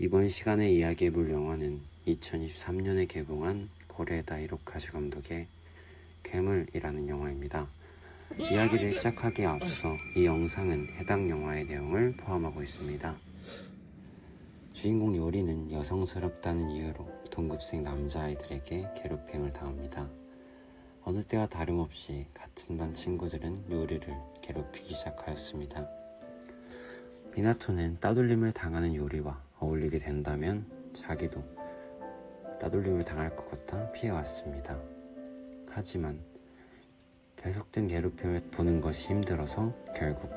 이번 시간에 이야기해 볼 영화는 2023년에 개봉한 고레다 이로 카즈 감독의 괴물이라는 영화입니다. 이야기를 시작하기에 앞서 이 영상은 해당 영화의 내용을 포함하고 있습니다. 주인공 요리는 여성스럽다는 이유로 동급생 남자아이들에게 괴롭힘을 당합니다. 어느 때와 다름없이 같은 반 친구들은 요리를 괴롭히기 시작하였습니다. 미나토는 따돌림을 당하는 요리와 어울리게 된다면 자기도 따돌림을 당할 것 같아 피해왔습니다. 하지만 계속된 괴롭힘을 보는 것이 힘들어서 결국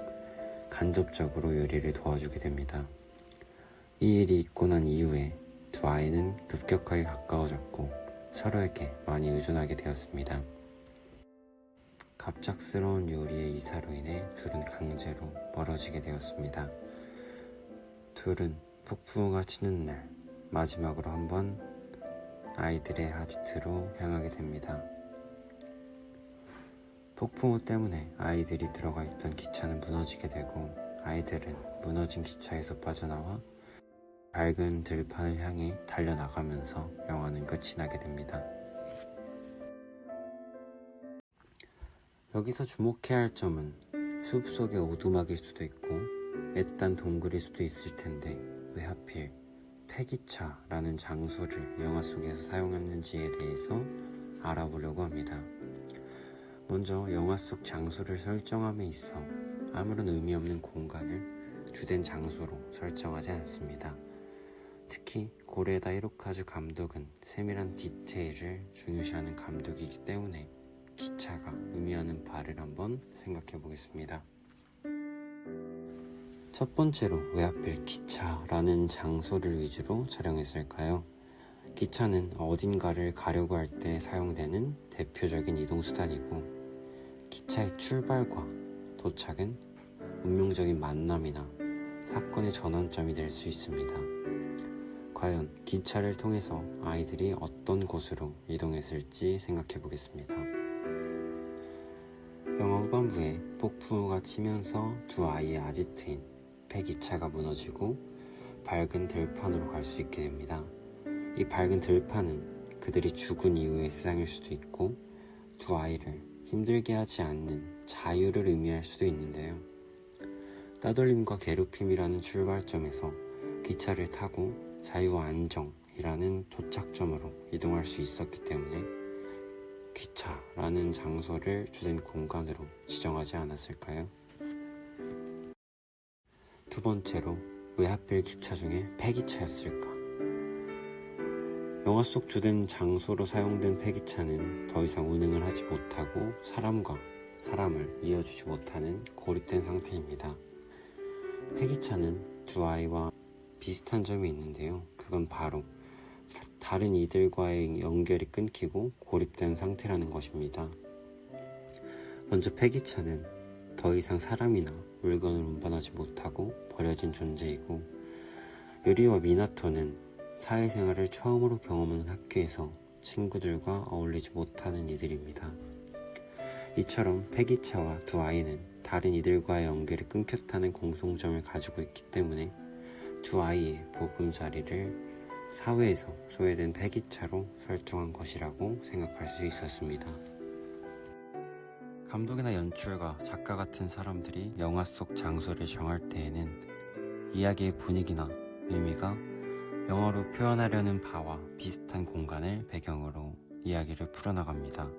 간접적으로 요리를 도와주게 됩니다. 이 일이 있고 난 이후에 두 아이는 급격하게 가까워졌고 서로에게 많이 의존하게 되었습니다. 갑작스러운 요리의 이사로 인해 둘은 강제로 멀어지게 되었습니다. 둘은 폭풍우가 치는 날 마지막으로 한번 아이들의 아지트로 향하게 됩니다. 폭풍우 때문에 아이들이 들어가 있던 기차는 무너지게 되고 아이들은 무너진 기차에서 빠져나와 밝은 들판을 향해 달려나가면서 영화는 끝이 나게 됩니다. 여기서 주목해야 할 점은 숲 속의 오두막일 수도 있고 애딴 동굴일 수도 있을 텐데 왜 하필 폐기차라는 장소를 영화 속에서 사용했는지에 대해서 알아보려고 합니다. 먼저 영화 속 장소를 설정함에 있어 아무런 의미 없는 공간을 주된 장소로 설정하지 않습니다. 특히 고레다 이로카즈 감독은 세밀한 디테일을 중요시하는 감독이기 때문에 기차가 의미하는 바를 한번 생각해 보겠습니다. 첫 번째로 왜 하필 기차라는 장소를 위주로 촬영했을까요? 기차는 어딘가를 가려고 할 때 사용되는 대표적인 이동수단이고 기차의 출발과 도착은 운명적인 만남이나 사건의 전환점이 될 수 있습니다. 과연 기차를 통해서 아이들이 어떤 곳으로 이동했을지 생각해 보겠습니다. 영화 후반부에 폭풍우가 치면서 두 아이의 아지트인 폐기차가 무너지고 밝은 들판으로 갈 수 있게 됩니다. 이 밝은 들판은 그들이 죽은 이후의 세상일 수도 있고 두 아이를 힘들게 하지 않는 자유를 의미할 수도 있는데요. 따돌림과 괴롭힘이라는 출발점에서 기차를 타고 자유와 안정이라는 도착점으로 이동할 수 있었기 때문에 기차라는 장소를 주된 공간으로 지정하지 않았을까요? 두 번째로 왜 하필 기차 중에 폐기차였을까? 영화 속 주된 장소로 사용된 폐기차는 더 이상 운행을 하지 못하고 사람과 사람을 이어주지 못하는 고립된 상태입니다. 폐기차는 두 아이와 비슷한 점이 있는데요. 그건 바로 다른 이들과의 연결이 끊기고 고립된 상태라는 것입니다. 먼저 폐기차는 더 이상 사람이나 물건을 운반하지 못하고 버려진 존재이고 요리와 미나토는 사회생활을 처음으로 경험하는 학교에서 친구들과 어울리지 못하는 이들입니다. 이처럼 폐기차와 두 아이는 다른 이들과의 연결이 끊겼다는 공통점을 가지고 있기 때문에 두 아이의 보금자리를 사회에서 소외된 폐기차로 설정한 것이라고 생각할 수 있었습니다. 감독이나 연출가, 작가 같은 사람들이 영화 속 장소를 정할 때에는 이야기의 분위기나 의미가 영어로 표현하려는 바와 비슷한 공간을 배경으로 이야기를 풀어나갑니다.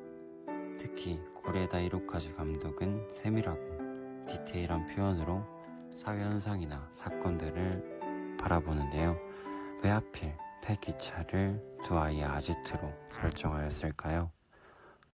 특히 고레다 이로카즈 감독은 세밀하고 디테일한 표현으로 사회 현상이나 사건들을 바라보는데요. 왜 하필 폐기차를 두 아이의 아지트로 설정하였을까요?